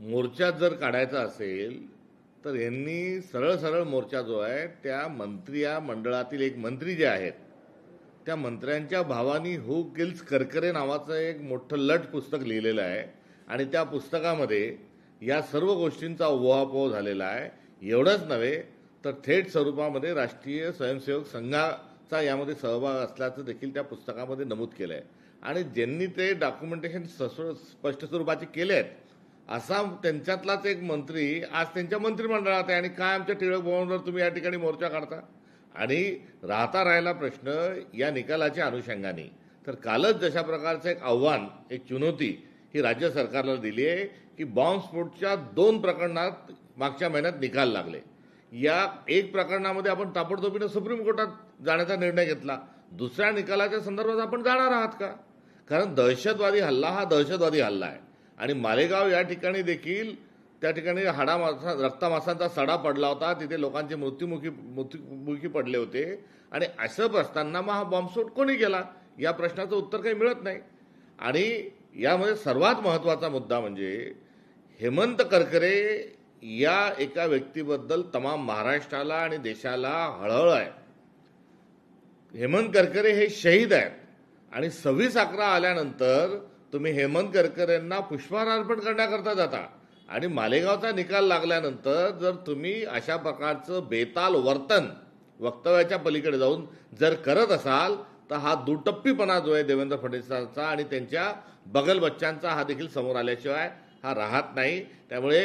मोर्चा जर काढायचा असेल तर यांनी सरळ सरळ मोर्चा जो आहे त्या मंत्री या मंडळातील एक मंत्री जे आहेत त्या मंत्र्यांच्या भावानी हु किल्स करकरे नावाचं एक मोठं लट पुस्तक लिहिलेलं आहे. आणि त्या पुस्तकामध्ये या सर्व गोष्टींचा उहापोह झालेला आहे. एवढंच नव्हे तर थेट स्वरूपामध्ये राष्ट्रीय स्वयंसेवक संघाचा यामध्ये सहभाग असल्याचं देखील त्या पुस्तकामध्ये नमूद केलं आहे आणि ज्यांनी ते डॉक्युमेंटेशन स्पष्ट स्वरूपाचे केले आहेत असा त्यांच्यातलाच एक मंत्री आज त्यांच्या मंत्रिमंडळात आहे. आणि काय आमच्या टिळक भवनवर तुम्ही या ठिकाणी मोर्चा काढता? आणि राहता राहिला प्रश्न या निकालाच्या अनुषंगाने. तर कालच जशा प्रकारचं एक आव्हान एक चुनौती ही राज्य सरकारला दिली आहे की बॉम्बस्फोटच्या दोन प्रकरणात मागच्या महिन्यात निकाल लागले. या एक प्रकरणामध्ये आपण ताबडतोबीनं सुप्रीम कोर्टात जाण्याचा निर्णय घेतला. दुसऱ्या निकालाच्या संदर्भात आपण जाणार आहात का? कारण दहशतवादी हल्ला हा दहशतवादी हल्ला आहे. आणि मालेगाव या ठिकाणी देखील त्या ठिकाणी हाडा मासा रक्तामासांचा सडा पडला होता. तिथे लोकांचे मृत्युमुखी मृत्युमुखी पडले होते. आणि असं असताना मग हा बॉम्बस्फोट कोणी केला? या प्रश्नाचं उत्तर काही मिळत नाही. आणि यामध्ये सर्वात महत्त्वाचा मुद्दा म्हणजे हेमंत करकरे या एका व्यक्तीबद्दल तमाम महाराष्ट्राला आणि देशाला हळहळ आहे. हेमंत करकरे हे शहीद आहेत. आणि सव्वीस अकरा आल्यानंतर तुम्ही हेमंत करकरेंना पुष्पहार अर्पण करण्याकरता जाता. आणि मालेगावचा निकाल लागल्यानंतर जर तुम्ही अशा प्रकारचं बेताल वर्तन वक्तव्याच्या पलीकडे जाऊन जर करत असाल तर हा दुटप्पीपणा जो आहे देवेंद्र फडणवीसांचा आणि त्यांच्या बगल बच्चांचा हा देखील समोर आल्याशिवाय हा राहत नाही. त्यामुळे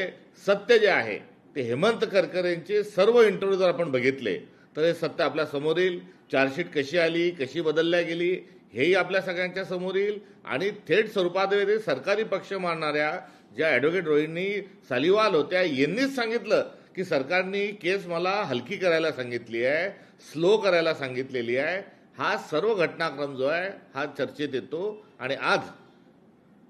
सत्य जे आहे ते हेमंत करकरेंचे सर्व इंटरव्ह्यू जर आपण बघितले तर हे सत्य आपल्यासमोर येईल. चार्जशीट कशी आली कशी बदलल्या गेली हेही आपल्या सगळ्यांच्या समोर येईल. आणि थेट स्वरूपात सरकारी पक्ष मानणाऱ्या ज्या ॲडव्होकेट रोहिणी सालिवाल होत्या यांनीच सांगितलं की सरकारने केस मला हलकी करायला सांगितली आहे स्लो करायला सांगितलेली आहे. हा सर्व घटनाक्रम जो आहे हा चर्चेत येतो. आणि आज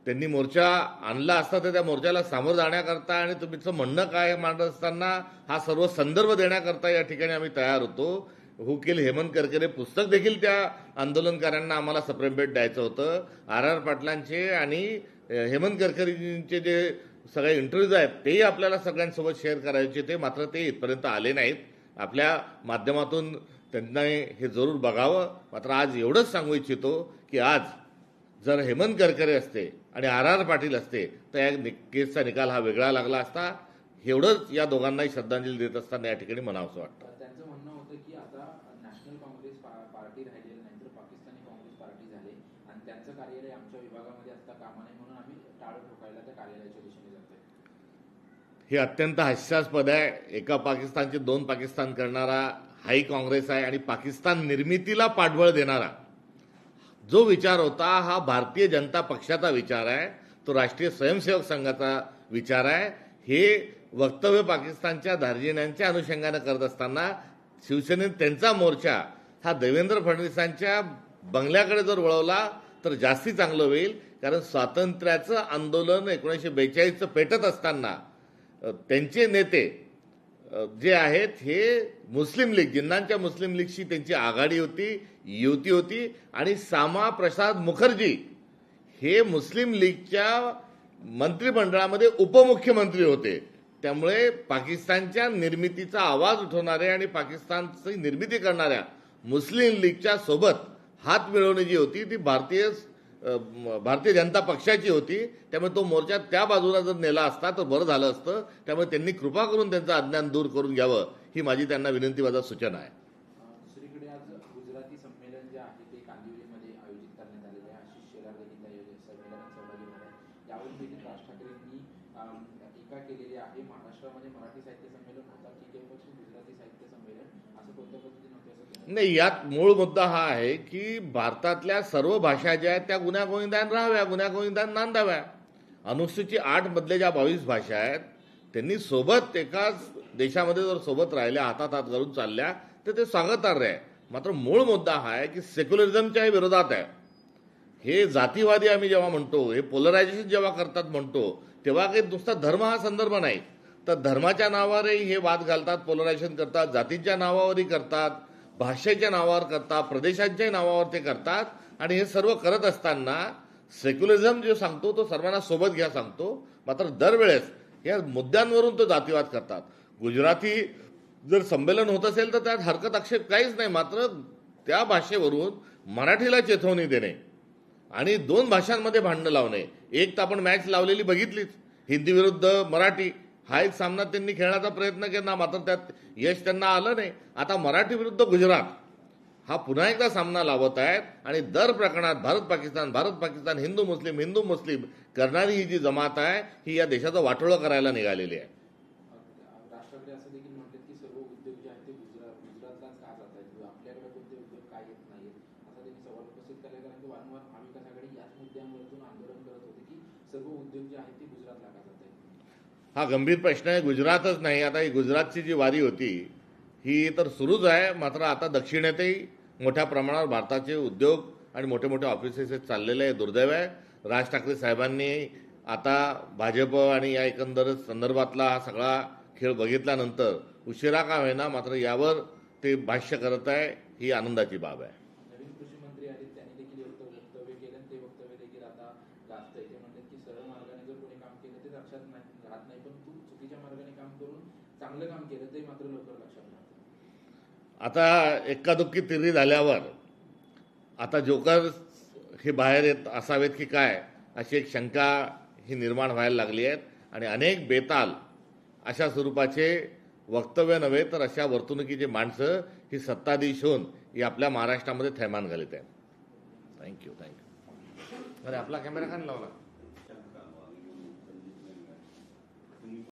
त्यांनी मोर्चा आणला असता तर त्या मोर्चाला सामोरं जाण्याकरता आणि तुमचं म्हणणं काय मांडत असताना हा सर्व संदर्भ देण्याकरता या ठिकाणी आम्ही तयार होतो. हुकील हेमंत करकरे पुस्तक देखील त्या आंदोलनकारांना आम्हाला सप्रेम भेट द्यायचं होतं. आर आर पाटलांचे आणि हेमंत करकरेंचे जे सगळे इंटरव्ह्यूज आहेत तेही आपल्याला सगळ्यांसोबत शेअर करायचे ते मात्र ते इथपर्यंत आले नाहीत. आपल्या माध्यमातून त्यांना हे जरूर बघावं. मात्र आज एवढंच सांगू इच्छितो की आज जर हेमंत करकरे असते आणि आर आर पाटील असते तर या केसचा निकाल हा वेगळा लागला असता. एवढंच या दोघांनाही श्रद्धांजली देत असताना या ठिकाणी म्हणावंसं वाटतं त्यांचं म्हणणं होतं की आता नॅशनल काँग्रेस पा- पार्टी राहिलेली नाही तर पाकिस्तानी काँग्रेस पार्टी झाली आणि त्यांचं कार्यालय आमच्या विभागामध्ये असता कामा नये म्हणून आम्ही टाळं ठोकायला त्या कार्यालयाच्या दिशेने जाते हे अत्यंत हास्यास्पद आहे. एका पाकिस्तानचे दोन पाकिस्तान करणारा हाई काँग्रेस आहे आणि पाकिस्तान निर्मितीला पाठबळ देणारा. जो विचार होता हा भारतीय जनता पक्षाचा विचार आहे. तो राष्ट्रीय स्वयंसेवक संघाचा विचार आहे. हे वक्तव्य पाकिस्तानच्या दार्जिन्यांच्या अनुषंगानं करत असताना शिवसेनेत त्यांचा मोर्चा हा देवेंद्र फडणवीसांच्या बंगल्याकडे जर वळवला तर जास्ती चांगलं होईल. कारण स्वातंत्र्याचं आंदोलन एकोणीसशे बेचाळीसचं पेटत असताना त्यांचे नेते जे आहेत हे मुस्लिम लीग जिन्नांच्या मुस्लिम लीगशी त्यांची आघाडी होती युती होती. आणि सामा प्रसाद मुखर्जी हे मुस्लिम लीगच्या मंत्रिमंडळामध्ये उपमुख्यमंत्री होते. त्यामुळे पाकिस्तानच्या निर्मितीचा आवाज उठवणारे आणि पाकिस्तानची निर्मिती करणाऱ्या मुस्लिम लीगच्या सोबत हात मिळवणी जी होती ती भारतीय भारतीय जनता पक्षाची होती. त्यामुळे तो मोर्चा त्या बाजूला जर नेला असता तर बरं झालं असतं. त्यामुळे त्यांनी कृपा करून त्यांचं अज्ञान दूर करून घ्यावं ही माझी त्यांना विनंती माझा सूचना आहे. आयोजित करण्यात आलेले आशिष शेलार देखील सहभागी देखील राज ठाकरेंनी टीका केलेली आहे. महाराष्ट्रामध्ये मराठी साहित्य संमेलन होतात ठीक आहे पक्ष गुजराती साहित्य संमेलन असं कोणत्या पद्धतीने होते नाही यात मूळ मुद्दा हा आहे की भारतातल्या सर्व भाषा ज्या आहेत त्या गुन्ह्या गोविंदान राहाव्या गुन्ह्या गोविंदान नांदाव्या. अनुसूची आठ मधल्या ज्या बावीस भाषा आहेत त्यांनी सोबत एकाच देशामध्ये जर सोबत राहिल्या हातात हात घालून चालल्या तर ते स्वागतार्ह आहे. मात्र मूळ मुद्दा हा आहे की सेक्युलरिझमच्या विरोधात आहे. हे जातीवादी आम्ही जेव्हा म्हणतो हे पोलरायझेशन जेव्हा करतात म्हणतो तेव्हा काही नुसता धर्म हा संदर्भ नाही. तर धर्माच्या नावावरही हे वाद घालतात पोलरायझेशन करतात जातीच्या नावावरही करतात भाषेच्या नावावर करतात प्रदेशांच्याही नावावर ते करतात. आणि हे सर्व करत असताना सेक्युलरिझम जो सांगतो तो सर्वांना सोबत घ्या सांगतो. मात्र दरवेळेस या मुद्द्यांवरून तो जातीवाद करतात. गुजराती जर संमेलन होत असेल तर त्यात हरकत आक्षेप काहीच नाही. मात्र त्या भाषेवरून मराठीला चेतवणी देणे आणि दोन भाषांमध्ये भांडणं लावणे. एक तर आपण मॅच लावलेली बघितलीच. हिंदी विरुद्ध मराठी. हा एक सामना त्यांनी खेळण्याचा प्रयत्न केला मात्र त्यात यश त्यांना आलं नाही. आता मराठी विरुद्ध गुजरात. हा पुन्हा एकदा सामना लावत आहेत आणि दर प्रकरणात भारत पाकिस्तान भारत पाकिस्तान हिंदू मुस्लिम हिंदू मुस्लिम करणारी ही जी जमात आहे ही या देशाचं वाटोळं करायला निघालेली आहे राष्ट्राकडे असं देखील म्हणतात की सर्व उद्योग जे आहेत ते गुजरात गुजरातलाच का जात आहेत किंवा आपल्याकडे कोणते उद्योग काय येत नाहीत असा त्यांनी सवाल उपस्थित केला कारण की वारंवार महाविकास आघाडी याच मुद्द्यांवरतून आंदोलन करत होते की सर्व उद्योग जे आहेत ते गुजरातला का जात आहेत हा गंभीर प्रश्न आहे. गुजरातच नाही. आता ही गुजरातची जी वारी होती ही तर सुरूच आहे. मात्र आता दक्षिणेतही मोठ्या प्रमाणावर भारताचे उद्योग आणि मोठे मोठे ऑफिसेस हे चाललेले आहे. दुर्दैव आहे. राज ठाकरे साहेबांनी आता भाजप आणि या एकंदर संदर्भातला हा सगळा खेळ बघितल्यानंतर उशिरा का होईना मात्र यावर ते भाष्य करत आहे. ही आनंदाची बाब आहे नवीन कृषी मंत्री आले त्यांनी देखील एक वक्तव्य केलं आणि ते वक्तव्य देखील आता गाजतंय ते म्हणतात की सरळ मार्गाने जर कोणी काम केलं ते लक्षात नाही राहत नाही पण तू चुकीच्या मार्गाने काम करून चांगलं काम केलं ते मात्र लवकर लक्षात राहतं. आता एक्कादुक्की तिरी झाल्यावर आता जोकर हे बाहेर येत असावेत की काय अशी एक शंका ही निर्माण व्हायला लागली आहेत आणि अनेक बेताल अशा स्वरूपाचे वक्तव्य नव्हे तर अशा वर्तणुकीची माणसं ही सत्ताधीश होऊन ही आपल्या महाराष्ट्रामध्ये थैमान घालत आहेत. थँक्यू थँक्यू अरे आपला कॅमेरा का लावला.